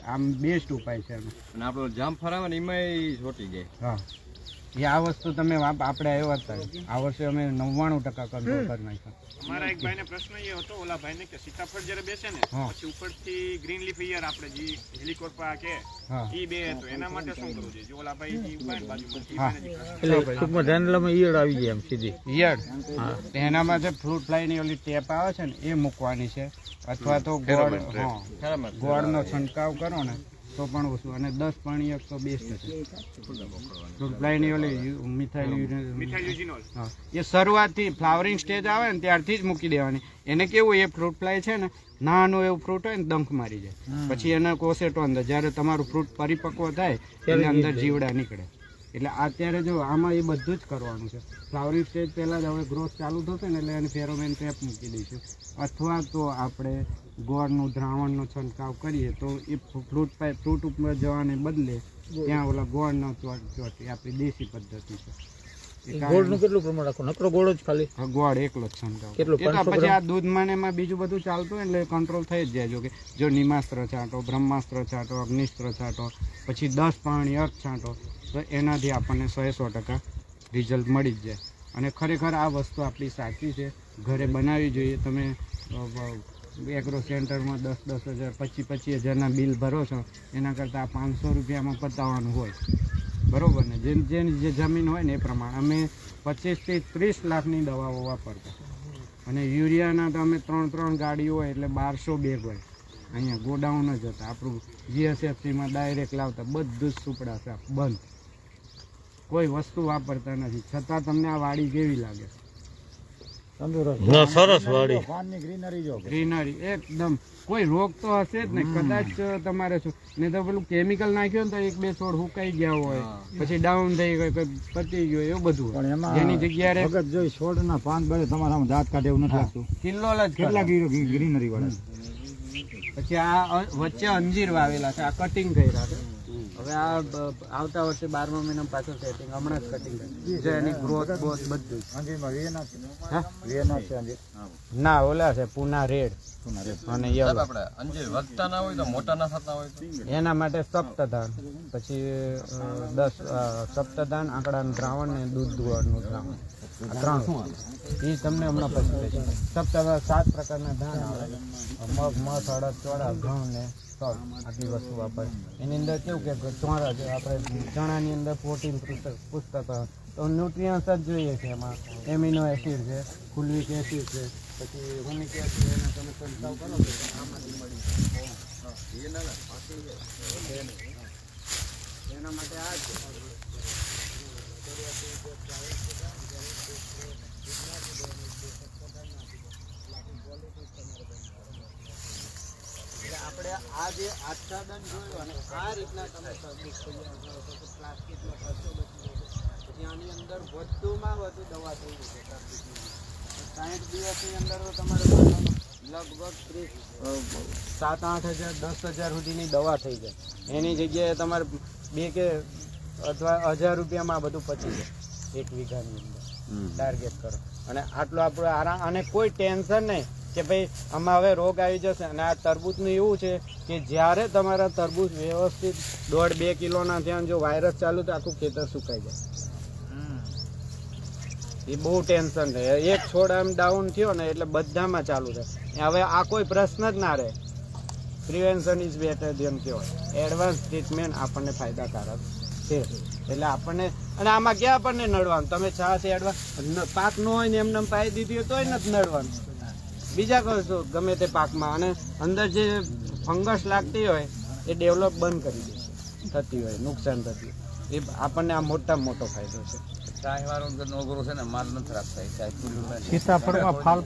આમ બેસ્ટ ઉપાય છે અને આપણો જામ ફરાવે ને એમાંય છોટી જાય. હા. એ આ વસ્તુ તમે આપણે આવ્યા હતા. આ વર્ષે અમે નવ્વાણું ટકા કંટ્રોલ કરી નાખ્યા. અમારા એક ભાઈને પ્રશ્ન એ હતો ઓલા ભાઈને કે સીતાફળ જ્યારે બેસે ને. પછી ઉપરથી ગ્રીન લીફ ઈયર આપણે જે હેલિકોપ્ટર કે ઈ બે તો એના માટે શું કરવું જોઈએ? જો ઓલા ભાઈ જી ઉપાય ને બાજુમાં હા. ભાઈને જી પ્રશ્ન. એટલે ટૂંકમાં ધાનેલામાં ઈયળ આવી જાય એમ સીધી. ઈયળ? એનામાં જે ફ્રૂટ ફ્લાયની ઓલી ટેપ આવે છે ને એ મૂકવાની છે. અથવા તો ગોળ હા. ગોળનો છંટકાવ કરો ને. તો પણ ઓછું અને દસ પાણી એક તો બેસ્ટ છે. ફ્લાયની ઓલી મિથાઇલ યુરિન- મિથાઇલ યુજીનોલ હા. એ શરૂઆતથી ફ્લાવરિંગ સ્ટેજ આવે ને ત્યારથી જ મૂકી દેવાની. એને કેવું એ ફ્રૂટ ફ્લાય છે ને નાનું એવું ફ્રૂટ હોય ને દંખ મારી જાય. પછી એને કોસેટો અંદર જ્યારે તમારું ફ્રૂટ પરિપક્વ થાય એની અંદર જીવડા નીકળે. એટલે અત્યારે જો આમાં એ બધું જ કરવાનું છે. ફ્લાવરિંગ સ્ટેજ પહેલાં જ હવે ગ્રોથ ચાલુ થશે ને એટલે એને ફેરોમેન ટ્રેપ મૂકી દઈશું. અથવા તો આપણે ગોળનું દ્રાવણનો છંટકાવ કરીએ તો એ ફ્રૂટ ફ્રૂટ ઉપર જવાને બદલે ત્યાં ઓલા ગોળનો ચોટ આપણી દેશી પદ્ધતિ છે. ગોળનું કેટલું પ્રમાણ રાખો? નકરો ગોળ જ ખાલી? હા, ગોળ એકલો જ છંટકાવ કેટલું? એ તો 500 પછી આ દૂધમાં એમાં બીજું બધું ચાલતું હોય એટલે કંટ્રોલ થઈ જ જાય. જો કે જો નિમાસ્ત્ર છાંટો બ્રહ્માસ્ત્ર છાંટો અગ્નિસ્ત્ર છાંટો પછી દસ પાણી અર્ક છાંટો તો એનાથી આપણને સો સો ટકા રિઝલ્ટ મળી જ જાય. અને ખરેખર આ વસ્તુ આપણી સાચી છે. ઘરે બનાવવી જોઈએ. તમે એગ્રો સેન્ટરમાં દસ દસ હજાર પચીસ પચીસ હજારના બિલ ભરો છો, એના કરતાં પાંચસો રૂપિયામાં પતાવવાનું હોય. બરાબર ને? જેમ જેની જે જમીન હોય ને એ પ્રમાણે. અમે પચીસથી ત્રીસ લાખની દવાઓ વાપરતા. અને યુરિયાના તો અમે ત્રણ ત્રણ ગાડીઓ હોય એટલે બારસો બેગ હોય. અહીંયા ગોડાઉન જ હતા. આપણું જીએસએફસીમાં ડાયરેક્ટ લાવતા. બધું જ સુપડા બંધ. કોઈ વસ્તુ વાપરતા નથી. છતાં તમને આ વાડી કેવી લાગે? ના સરસ વાડી. ગ્રીનરી એકદમ. કોઈ રોગ તો હશે જ નહીં કદાચ તમારે શું નહીં તો પેલું કેમિકલ નાખ્યું ને તો એક બે છોડ હુકાઈ ગયા હોય. પછી ડાઉન થઈ ગયો કોઈ પતી ગયો એવું બધું. પણ એમાં એની જગ્યાએ વખત જોઈ છોડના પાન બળે તમારા આમ દાંત કાઢે એવું નથી લાગતું. કિલ્લો જ કેટલા કેટલા ગ્રીનરી વાળા પછી આ વચ્ચે અંજીર વાવેલા છે આ કટિંગ કર્યા છે. હવે આ આવતા વર્ષે બારમા મહિના પાછું સેટિંગ હમણાં જ કટિંગ છે એની ગ્રોથ બોથ બધું. જ. ના ઓલા છે પૂના રેડ. અને યલો. વધતા ના હોય તો મોટા ના થતા હોય એના માટે સપ્તધાન. પછી દસ સપ્તદાન આંકડાનું દ્રાવણ ને દૂધ ગોળનું દ્રાવણ. ત્રણ. એ તમને હમણાં પછી કહીશ. સપ્તધાન સાત પ્રકારના ધાન આવે. મગ મસ અડદ ચોળા ઘઉં ને આટલી વસ્તુ વાપરે. એની અંદર કેવું કે ચોરા આપણે ચણાની અંદર પ્રોટીન પુસ્તક તો ન્યુટ્રિયન્સ જ જોઈએ છે એમાં. એમિનો એસિડ છે ફુલવિક એસિડ છે, પછી હુમિક એસિડ આપણે આ જે આચ્છાદન જોયું અને આ રીતના તમે તરબૂચ કરી કરો છો તો પ્લાસ્ટિકનો ખર્ચો બચી જાય છે. આની અંદર વધુમાં વધુ દવા થઈ છે સાઠ દિવસની અંદર તો તમારે લગભગ સાત આઠ હજાર દસ હજાર સુધીની દવા થઈ જાય. એની જગ્યાએ તમારે બે કે અથવા હજાર રૂપિયામાં બધું પચી જાય એક વીઘાની અંદર. ટાર્ગેટ કરો. અને આટલું આપણું આરામ અને કોઈ ટેન્શન નહીં. કે ભાઈ આમાં હવે રોગ આવી જશે. અને આ તરબૂચનું એવું છે કે જ્યારે તમારા તરબૂચ વ્યવસ્થિત દોઢ બે કિલોના ત્યાં જો વાયરસ ચાલુ તો આખું ખેતર સુકાઈ જાય. એ બહુ ટેન્શન રહે. એક છોડ આમ ડાઉન થયો ને એટલે બધામાં ચાલુ રહે હવે આ કોઈ પ્રશ્ન જ ના રહે. પ્રિવેન્શન ઇઝ બેટર જેમ કહેવાય એડવાન્સ ટ્રીટમેન્ટ આપણને ફાયદાકારક છે. એટલે આપણને અને આમાં ક્યાં આપણને નડવાનું? તમે છાશ એડવાન્સ પાક ન હોય ને એમને એમ પાઈ દીધી હોય તોય નથી નડવાનું. બીજા ગમે તે પાકમાં અને અંદર જે ફંગસ લાગતી હોય, એ ડેવલપ બંધ કરી દે થતી હોય, નુકસાન થતી હોય. એ આપણને આ મોટામાં મોટો ફાયદો છે. ચાય વાળો નોગરો છે ને માલ નથી રાખતા એ ચાય સીતાફળમાં ફાલ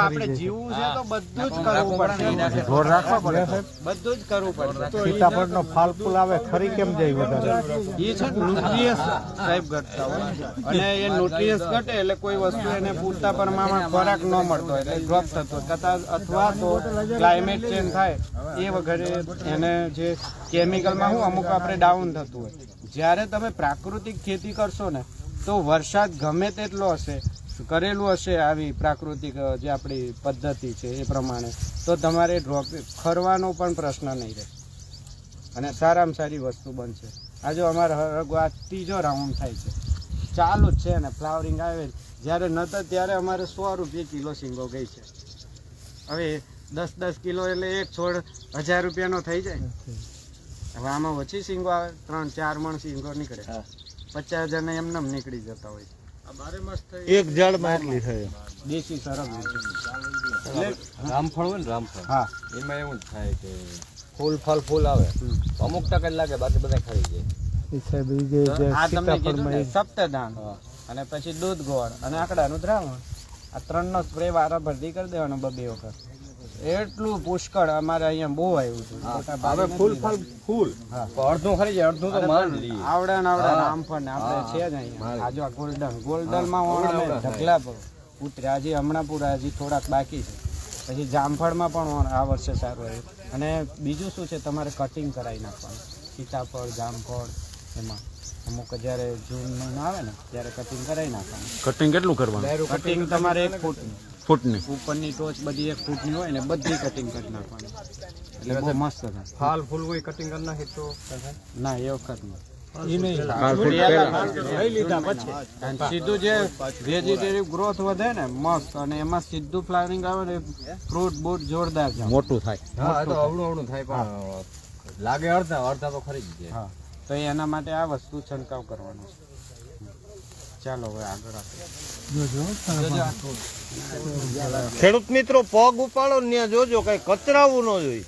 આપણે જીવવું છે તો બધું જ કરવું પડશે. ઢોર રાખવા પડે સાહેબ. બધું જ કરવું પડશે. સીતાફળનો ફાલ ફૂલ આવે ખરી કેમ જાય વધારે? એ છે ન્યુટ્રિયસ સાહેબ ઘટતા હોય. અને એ ન્યુટ્રિયસ ઘટે એટલે કોઈ વસ્તુ એને પૂરતા પ્રમાણમાં ખોરાક ન મળતો હોય. એટલે ડ્રોપ થતો કથા કદાચ અથવા તો ક્લાઇમેટ ચેન્જ થાય એ વખતે એને જે કેમિકલમાં શું અમુક આપણે ડાઉન થતું હોય. જ્યારે તમે પ્રાકૃતિક ખેતી કરશો ને તો વરસાદ ગમે તેટલો હશે કરેલું હશે આવી પ્રાકૃતિક જે આપણી પદ્ધતિ છે એ પ્રમાણે તો તમારે ડ્રોપ ખરવાનો પણ પ્રશ્ન નહીં રહે. અને સારામાં સારી વસ્તુ બનશે. આ જો અમારે આ ત્રીજો રાઉન્ડ થાય છે. ચાલુ જ છે ને ફ્લાવરિંગ આવે. જ્યારે નહોતો ત્યારે અમારે સો રૂપિયા કિલો સિંગો ગઈ છે. હવે દસ દસ કિલો એટલે એક છોડ હજાર રૂપિયાનો થઈ જાય. હવે આમાં ઓછી સિંગો આવે. ત્રણ ચાર મણ સિંગો નીકળે. પચાસ ને એમને નીકળી જતા હોય એક ઝાડમાં એટલી થાય દેશી સરસ રામફળ હોય ને રામફળ? હા. એમાં એવું જ થાય કે ફૂલ ફળ ફૂલ આવે. અમુક ટકા જ લાગે બાકી બધા ખાઈ જાય. ને સપ્તધાન અને પછી દૂધ ગોળ અને આકડાનું દ્રાવણ. આ ત્રણનો સ્પ્રે વારા ભરતી કરી દેવાનો બબે વખત. એટલું પુષ્કળ અમારે અહીંયા બહુ આવ્યું છે હવે ફૂલ ફળ ફૂલ અડધું ખરી જાય અડધું તો માલ આવડે ને આવડા રામફળ આપણે છે જ અહીંયા. આજુ આ ગોલ્ડન ગોલ્ડનમાં ઓણ ઢગલા પર ઉતર્યા હજી હમણાં પૂરા હજી થોડાક બાકી છે. પછી જામફળમાં પણ આ વર્ષે સારું આવ્યું. અને બીજું શું છે તમારે કટિંગ કરાવી નાખવાનું. સીતાફળ જામફળ એમાં. અમુક જ્યારે જૂન મહિનો આવે ને ત્યારે કટિંગ કરાવી નાખવાનું. કટિંગ કેટલું કરવાનું? કટિંગ તમારે એક ફૂટની. ફૂટની. ઉપરની ટોચ બધી એક ફૂટની હોય ને બધી કટિંગ કરી નાખવાની. એટલે બહુ મસ્ત થાય. ફાલ ફૂલ હોય કટિંગ કરી નાખી તો? ના એ વખત સીધું જે ગ્રોથ વધે ને મસ્ત. અને એમાં સીધું ફ્લાવરિંગ આવે ને ફ્રૂટ બૂટ જોરદાર મોટું થાય. હા તો અવળું અવળું થાય પણ લાગે અડધા અડધા તો ખરી જ જાય હા. તો એના માટે આ વસ્તુ છંટકાવ કરવાનો છે. ચાલો હવે આગળ ખેડૂત મિત્રો પગ ઉપાડો ને ત્યાં જોજો કઈ કચરાવું ન જોઈએ.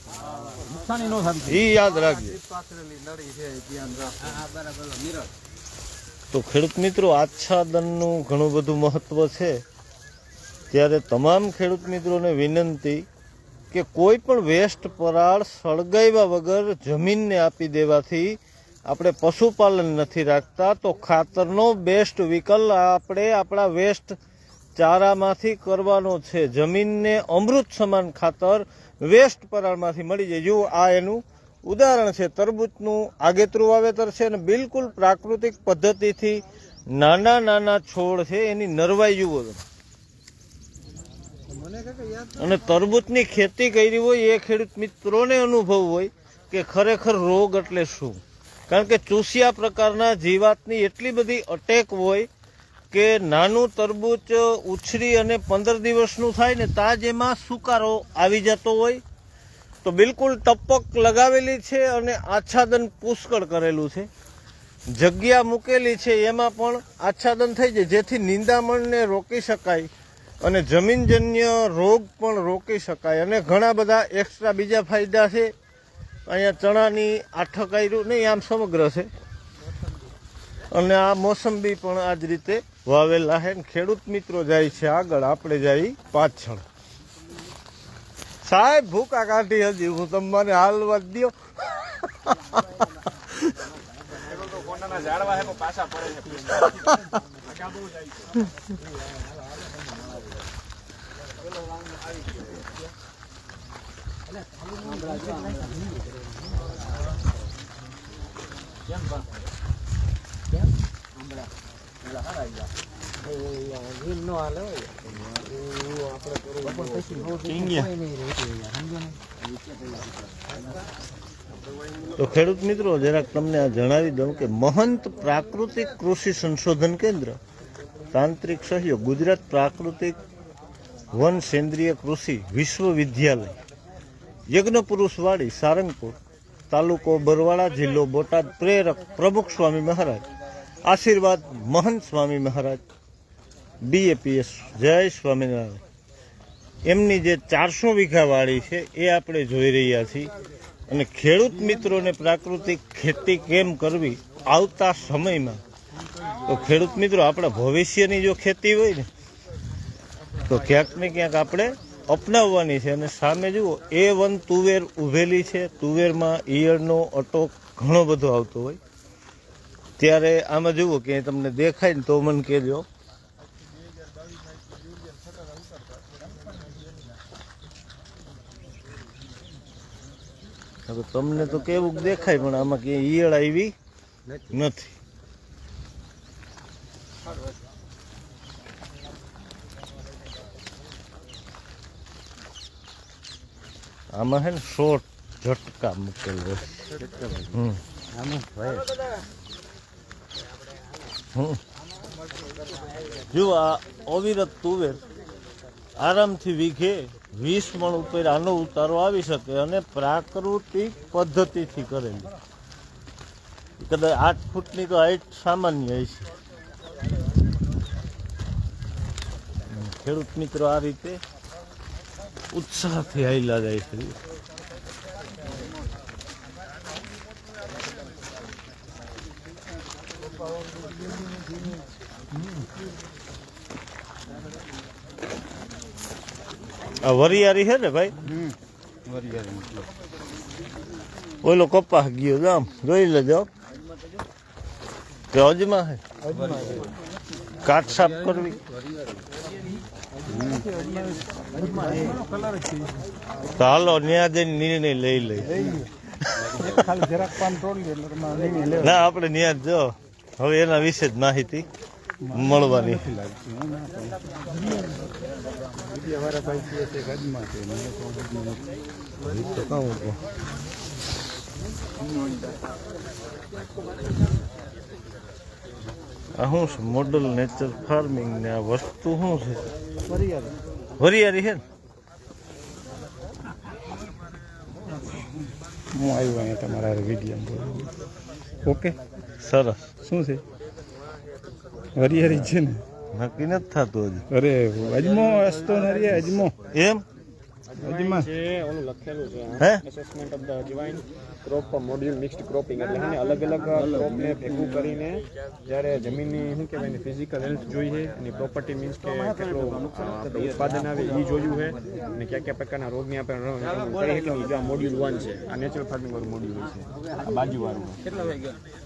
ઈ યાદ રાખજો. તો ખેડૂત મિત્રો આચ્છાદનનું ઘણું બધું મહત્વ છે. ત્યારે તમામ ખેડૂત મિત્રોને વિનંતી કે કોઈ પણ વેસ્ટ પરાળ સળગાવ્યા વગર જમીનને આપી દેવાથી આપણે પશુપાલન નથી રાખતા તો ખાતરનો બેસ્ટ વિકલ્પ આપણે આપણા વેસ્ટ ચારામાંથી કરવાનો છે. જમીનને અમૃત સમાન ખાતર વેસ્ટ પરાળમાંથી મળી જાય. જુઓ આ એનું ઉદાહરણ છે. તરબૂચનું આગેતરું વાવેતર છે અને બિલકુલ પ્રાકૃતિક પદ્ધતિથી નાના નાના છોડ છે એની નરવાઈ જુઓ અને તરબૂચની ખેતી કરી હોય એ ખેડૂત મિત્રોને અનુભવ હોય કે ખરેખર રોગ એટલે શું? કારણ કે ચૂસિયા પ્રકારના જીવાતની એટલી બધી અટેક હોય કે નાનું તરબૂચ ઉછરી અને પંદર દિવસનું થાય ને તાજ એમાં સુકારો આવી જતો હોય. તો બિલકુલ ટપક લગાવેલી છે અને આચ્છાદન પુષ્કળ કરેલું છે. જગ્યા મૂકેલી છે, એમાં પણ આચ્છાદન થઈ જાય. જેથી નિંદામણને રોકી શકાય અને જમીનજન્ય રોગ પણ રોકી શકાય. અને ઘણા બધા એક્સ્ટ્રા બીજા ફાયદા છે. અહીંયા ચણાની આઠક આયરું નહીં, આમ સમગ્ર છે. અને આ મોસંબી પણ આ જ રીતે વાવેલા છે. ખેડૂત મિત્રો જાય છે આગળ, આપણે જાય પાછળ સાહેબ, ભૂકા કાઢી હજી, હું તમને હાલવા જ દ્યો. તો ખેડૂત મિત્રો, જરાક તમને આ જણાવી દઉં કે મહંત પ્રાકૃતિક કૃષિ સંશોધન કેન્દ્ર, તાંત્રિક સહયોગ, ગુજરાત પ્રાકૃતિક વન સેન્દ્રિય કૃષિ વિશ્વવિદ્યાલય. યજ્ઞ પુરુષવાડી સારંગપુર તાલુકો બરવાળા જિલ્લો બોટાદ પ્રેરક પ્રમુખ સ્વામી મહારાજ. આશીર્વાદ મહંત સ્વામી મહારાજ. બીએપીએસ જય સ્વામિનારાયણ. એમની જે ચારસો વીઘાવાળી છે એ આપણે જોઈ રહ્યા છીએ. અને ખેડૂત મિત્રોને પ્રાકૃતિક ખેતી કેમ કરવી આવતા સમયમાં? તો ખેડૂત મિત્રો, આપણા ભવિષ્યની જો ખેતી હોય ને, તો ક્યાંક ને ક્યાંક આપણે અપનાવવાની છે અને સામે જુઓ, એ વન તુવેર ઉભેલી છે. તુવેરમાં ઈયળનો અટોક ઘણો બધો આવતો હોય. ત્યારે આમાં જુઓ કે તમને દેખાય ને તો મને કહેજો. હવે તમને તો કેવું દેખાય, પણ આમાં ક્યાંય ઈયળ આવી નથી. આમાં છે ને શોર્ટ ઝટકા મૂકેલો હમ. જો આ અવિરત તુવેર આરામથી વીઘે વીસ મણ ઉપર આનો ઉતારો આવી શકે અને પ્રાકૃતિક પદ્ધતિથી કરેલી. કદાચ આઠ ફૂટની તો હાઈટ સામાન્ય છે. ખેડૂત મિત્રો આ રીતે ઉત્સાહથી હાઈલા જાય છે આ વરિયારી છે ને ભાઈ ઓલો કપાસ ગયો જામ જોઈ લેજો કે અજમા હે કાટ સાફ કરવી હાલો ન્યા જઈને નિર્ણય લઈ લઈ ના, આપણે ન્યા જ હવે એના વિશે જ માહિતી મળવાની. તો અજમા નથી. તો કહું તો. આ શું છે મોડલ નેચર ફાર્મિંગ ને આ વસ્તુ શું છે? વરિયારી છે ને? હું આવ્યો અહીંયા તમારા વીડિયો ઓકે સરસ. શું છે? હરિહરી છે ને? નક્કી નથી થતું હજી. અરે અજમો હસતો નરી અજમો. એમ? ઓલું લખેલું છે હે. Assessment of the ajwain crop module mixed cropping એટલે હે અલગ અલગ ક્રોપને ભેગું કરીને જ્યારે જમીનની શું કહેવાય એની ફિઝિકલ હેલ્થ જોઈ છે એની પ્રોપર્ટી મીન્સ કે કેટલું ઉત્પાદન આવે એ જોયું છે અને કયા કયા પ્રકારના રોગની આપણે કરી શકીએ જો આ મોડ્યુલ વન છે. આ નેચરલ ફાર્મિંગ વાળું મોડ્યુલ છે. આ બાજુવાળું. કેટલા વાગ્યા?